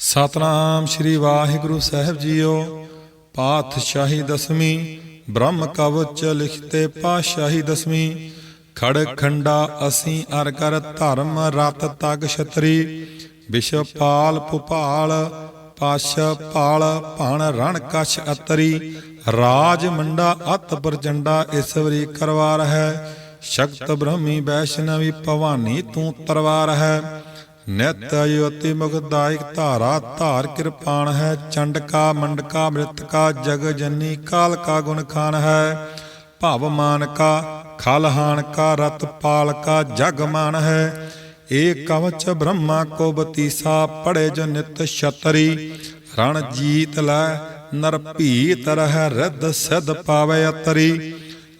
ਸਤਨਾਮ ਸ੍ਰੀ ਵਾਹਿਗੁਰੂ ਸਾਹਿਬ ਜੀਓ। ਪਾਤਸ਼ਾਹੀ ਦਸਵੀਂ, ਬ੍ਰਹਮ ਕਵਚ ਲਿਖਤੇ ਪਾਤਸ਼ਾਹੀ ਦਸਵੀਂ। ਖੜ ਖੰਡਾ ਅਸੀਂ ਅਰ ਕਰ ਧਰਮ ਰਤ ਤਗ ਛਤਰੀ। ਵਿਸ਼ਵਪਾਲ ਭੁਪਾਲ, ਪਾਸ਼ ਪਾਲ, ਭਣ ਰਣ ਕਛ ਅਤਰੀ। ਰਾਜ ਮੰਡਾ ਅਤ ਪ੍ਰਚੰਡਾ ਇਸਵਰੀ ਕਰਵਾਰ ਹੈ। ਸ਼ਕਤ ਬ੍ਰਹਮੀ ਵੈਸ਼ਨਵੀ ਭਵਾਨੀ ਤੂੰ ਤਰਵਾਰ ਹੈ। ਨਿਤ ਅਯੋਤੀ ਮੁਖਦਾਇਕ ਧਾਰਾ, ਧਾਰ ਕਿਰਪਾਨ ਹੈ, ਚੰਡਕਾ, ਮੰਡਕਾ, ਮ੍ਰਿਤਕਾ, ਜਗ ਜਨੀ ਕਾਲ ਕਾ ਗੁਣ ਖਾਨ ਹੈ। ਭਵ ਮਾਨ ਕਾ ਖਲਹਾਨ ਕਾ ਰਤ ਪਾਲ ਕਾ ਜਗ ਮਾਨ ਹੈ। ਏ ਕਵਚ ਬ੍ਰਹਮਾ ਕੋ ਬਤੀਸਾ ਪੜੇ ਜੋ ਨਿਤ ਛਤਰੀ। ਰਣ ਜੀਤ ਲੈ, ਨਰ ਭੀਤ ਰਹਿ, ਰਿੱਧ ਸਿਧ ਪਾਵੇ ਅਤਰੀ।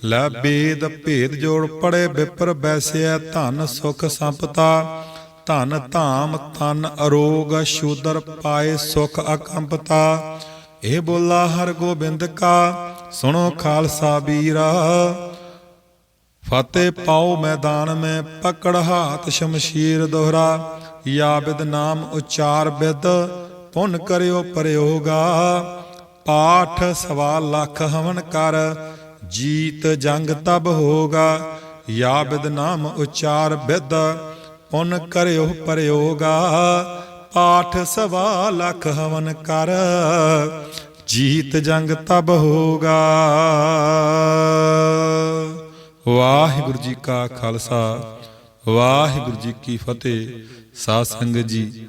ਲੈ ਬੇਦ ਭੇਦ ਜੋੜ ਪੜੇ ਬਿਪਰ ਬੈਸਿਆ ਧਨ ਸੁਖ ਸੰਪਤਾ। ਧਨ ਧਾਮ ਤਨ ਅਰੋਗ, ਸ਼ੂਦਰ ਪਾਏ ਸੁਖ ਅਕੰਪਤਾ। ਇਹ ਬੋਲਾ ਹਰ ਗੋਬਿੰਦ ਕਾ, ਸੁਣੋ ਖਾਲਸਾ ਵੀਰਾ। ਫਤਿਹ ਪਾਓ ਮੈਦਾਨ ਮੈਂ, ਪਕੜ ਹਾਥ ਸ਼ਮਸ਼ੀਰ ਦੋਹਰਾ। ਯਾ ਬਿਦ ਨਾਮ ਉਚਾਰ ਬਿਦ, ਪੁੰਨ ਕਰਿਓ ਪ੍ਰਯੋਗਾ। ਪਾਠ ਸਵਾ ਲੱਖ ਹਵਨ ਕਰ, ਜੀਤ ਜੰਗ ਤਬ ਹੋਗਾ। ਯਾ ਬਿਦ ਨਾਮ ਉਚਾਰ ਬਿਦ ਪੁਨ ਕਰਿਓ ਪ੍ਰਯੋਗਾ, ਪਾਠ ਸਵਾ ਲੱਖ ਹਵਨ ਕਰ, ਜੀਤ ਜੰਗ ਤਬ ਹੋਗਾ। ਵਾਹਿਗੁਰੂ ਜੀ ਕਾ ਖਾਲਸਾ, ਵਾਹਿਗੁਰੂ ਜੀ ਕੀ ਫਤਿਹ, ਸਾਧ ਸੰਗਤ ਜੀ।